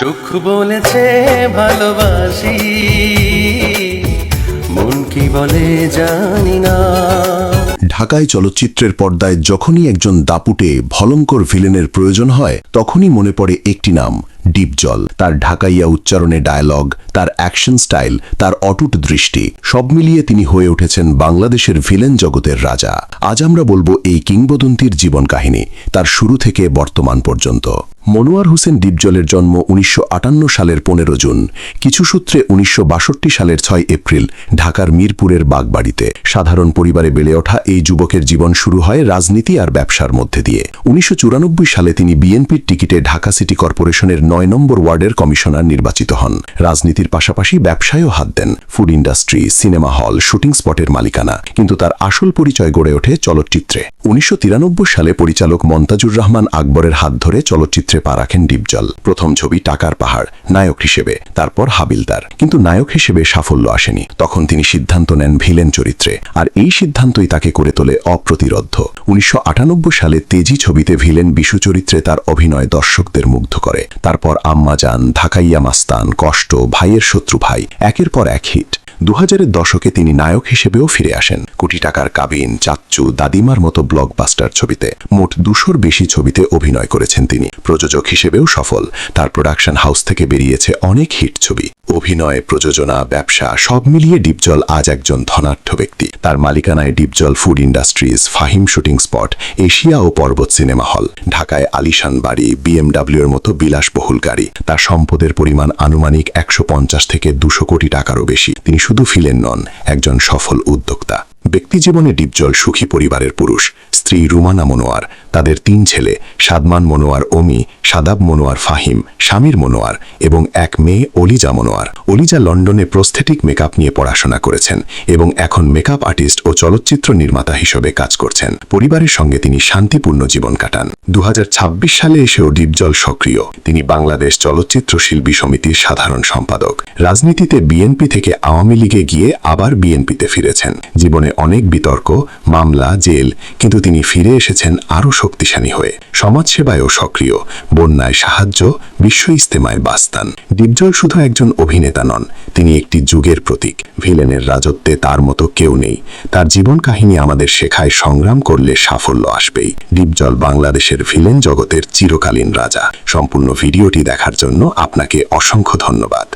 চোখ বলেছে ভালোবাসি, মন কি বলে জানি না। ঢাকায় চলচ্চিত্রের পর্দায় যখনই একজন দাপুটে ভলঙ্কর ভিলেনের প্রয়োজন হয়, তখনই মনে পড়ে একটি নাম ডিপজল তার ঢাকাইয়া উচ্চারণে ডায়ালগ তার অ্যাকশন স্টাইল তার অটুট দৃষ্টি, সব মিলিয়ে তিনি হয়ে উঠেছেন বাংলাদেশের ভিলেন জগতের রাজা। আজ আমরা বলব এই কিংবদন্তির জীবন কাহিনী, তার শুরু থেকে বর্তমান পর্যন্ত। মনোয়ার হোসেন ডিপজলের জন্ম উনিশশো আটান্ন সালের পনেরো জুন, কিছু সূত্রে উনিশশো বাষট্টি সালের ছয় এপ্রিল, ঢাকার মিরপুরের বাগবাড়িতে। সাধারণ পরিবারে বেড়ে ওঠা এই যুবকের জীবন শুরু হয় রাজনীতি আর ব্যবসার মধ্যে দিয়ে। উনিশশো চুরানব্বই সালে তিনি বিএনপির টিকিটে ঢাকা সিটি কর্পোরেশনের নয় নম্বর ওয়ার্ডের কমিশনার নির্বাচিত হন। রাজনীতির পাশাপাশি ব্যবসায়ও হাত দেন। Food industry, cinema hall, shooting স্পটের মালিকানা। কিন্তু তার আসল পরিচয় গড়ে ওঠে চলচ্চিত্রে। উনিশশো সালে পরিচালক মন্তাজুর রহমান আকবরের হাত ধরে চলচ্চিত্রে পা রাখেন ডিপজল। প্রথম ছবি টাকার পাহাড়, নায়ক হিসেবে, তারপর হাবিলদার। কিন্তু নায়ক হিসেবে সাফল্য আসেনি। তখন তিনি সিদ্ধান্ত নেন ভিলেন চরিত্রে। আর এই সিদ্ধান্তই তাকে করে তোলে অপ্রতিরোধ্য। উনিশশো সালে তেজি ছবিতে ভিলেন বিশু চরিত্রে তার অভিনয় দর্শকদের মুগ্ধ করে। তারপর আম্মাজান ঢাকাইয়া মাস্তান কষ্ট ভাইয়ের শত্রু ভাই একের পর এক হিট দু হাজারের দশকে তিনি নায়ক হিসেবেও ফিরে আসেন। কোটি টাকার কাবিন, চাচ্চু, দাদিমার মতো ব্লকবাস্টার ছবিতে মোট দুশোর বেশি ছবিতে অভিনয় করেছেন তিনি। প্রযোজক হিসেবেও সফল। তার প্রোডাকশন হাউস থেকে বেরিয়েছে অনেক হিট ছবি। অভিনয়, প্রযোজনা, ব্যবসা সব মিলিয়ে ডিপজল আজ একজন ধনাঢ্য ব্যক্তি। তার মালিকানায় Dipjol food industries, Fahim shooting spot, Asia ও পর্বত সিনেমা হল, ঢাকায় আলিশান বাড়ি, বিএমডাব্লিউ এর মতো বিলাসবহুল গাড়ি। তার সম্পদের পরিমাণ আনুমানিক একশো পঞ্চাশ থেকে দুশো কোটি টাকারও বেশি। তিনি শুধু ফিলেন নন একজন সফল উদ্যোক্তা। ব্যক্তিজীবনে ডিপজল সুখী পরিবারের পুরুষ স্ত্রী রুমানা মনোয়ার তাদের তিন ছেলে, সাদমান মনোয়ার ওমি, সাদাব মনোয়ার ফাহিম স্বামীর মনোয়ার এবং এক মেয়ে অলিজা মনোয়ার। অলিজা লন্ডনে প্রস্থেটিক মেকআপ নিয়ে পড়াশোনা করেছেন এবং এখন মেকআপ আর্টিস্ট ও চলচ্চিত্র নির্মাতা হিসেবে কাজ করছেন। পরিবারের সঙ্গে তিনি শান্তিপূর্ণ জীবন কাটান। দু সালে এসেও ডিপজল সক্রিয়। তিনি বাংলাদেশ চলচ্চিত্র শিল্পী সমিতির সাধারণ সম্পাদক। রাজনীতিতে বিএনপি থেকে আওয়ামী লীগে গিয়ে আবার বিএনপিতে ফিরেছেন। জীবনে অনেক বিতর্ক, মামলা, জেল, কিন্তু তিনি ফিরে এসেছেন আরও শক্তিশালী হয়ে, সমাজসেবায়ও সক্রিয়, বন্যায় সাহায্য, বিশ্ব ইস্তেমায় বাস্তান ডিপজল শুধু একজন অভিনেতা নন, তিনি একটি যুগের প্রতীক। ভিলেনের রাজত্বে তার মতো কেউ নেই। তার জীবন কাহিনী আমাদের শেখায় সংগ্রাম করলে সাফল্য আসবেই। ডিপজল বাংলাদেশের ভিলেন জগতের চিরকালীন রাজা। সম্পূর্ণ ভিডিওটি দেখার জন্য আপনাকে অসংখ্য ধন্যবাদ।